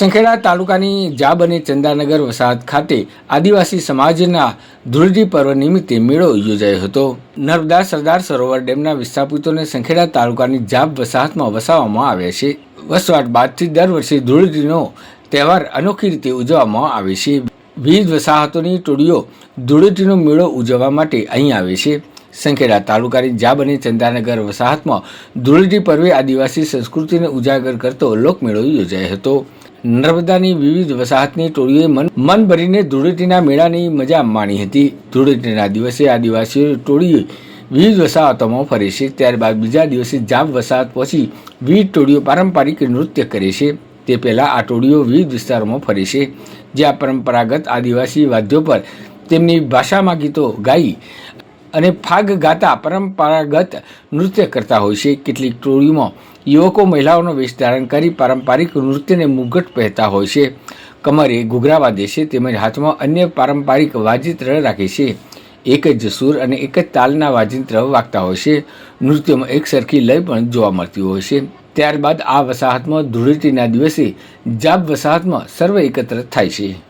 સંખેડા તાલુકાની જાબ અને ચંદાનગર વસાહત ખાતે આદિવાસી સમાજના ધૂળેટી પર્વ નિમિત્તે મેળો યોજાયો હતો. નર્મદા સરદાર સરોવર ડેમના વિસ્થાપિતોને સંખેડા તાલુકાની જાબ વસાહતમાં વસાવવામાં આવ્યા છે. વસવાટ બાદથી દર વર્ષે ધૂળેટીનો તહેવાર અનોખી રીતે ઉજવવામાં આવે છે. વિવિધ વસાહતોની ટોળીઓ ધૂળેટીનો મેળો ઉજવવા માટે અહીં આવે છે. સંખેડા તાલુકાની જાબ અને ચંદાનગર વસાહતમાં ધૂળેટી પર્વે આદિવાસી સંસ્કૃતિને ઉજાગર કરતો લોકમેળો યોજાયો હતો. નર્મદાની વિવિધ વસાહતની ટોળીઓએ મન મન ભરીને ધૂળેટીના મેળાની મજા માણી હતી. ધૂળેટીના દિવસે આદિવાસીઓ ટોળીએ વિવિધ વસાહતોમાં ફરે છે. ત્યારબાદ બીજા દિવસે જામ વસાહત પહોંચી વિવિધ ટોળીઓ પારંપરિક નૃત્ય કરે છે. તે પહેલાં આ ટોળીઓ વિવિધ વિસ્તારોમાં ફરે છે. જ્યાં પરંપરાગત આદિવાસી વાદ્યો પર તેમની ભાષામાં ગીતો ગાઈ અને ફાગ ગાતા પરંપરાગત નૃત્ય કરતા હોય છે. કેટલીક ટોળીમાં યુવકો મહિલાઓનો વેશ ધારણ કરી પારંપરિક નૃત્યને મુગટ પહેરતા હોય છે. કમરે ઘૂઘરા બાંધે છે તેમજ હાથમાં અન્ય પારંપરિક વાજિત્ર રાખે છે. એક જ સૂર અને એક જ તાલના વાજિંત્ર વાગતા હોય છે. નૃત્યમાં એક સરખી લય પણ જોવા મળતી હોય છે. ત્યારબાદ આ વસાહતમાં ધૂળેટીના દિવસે જાબ વસાહતમાં સર્વ એકત્ર થાય છે.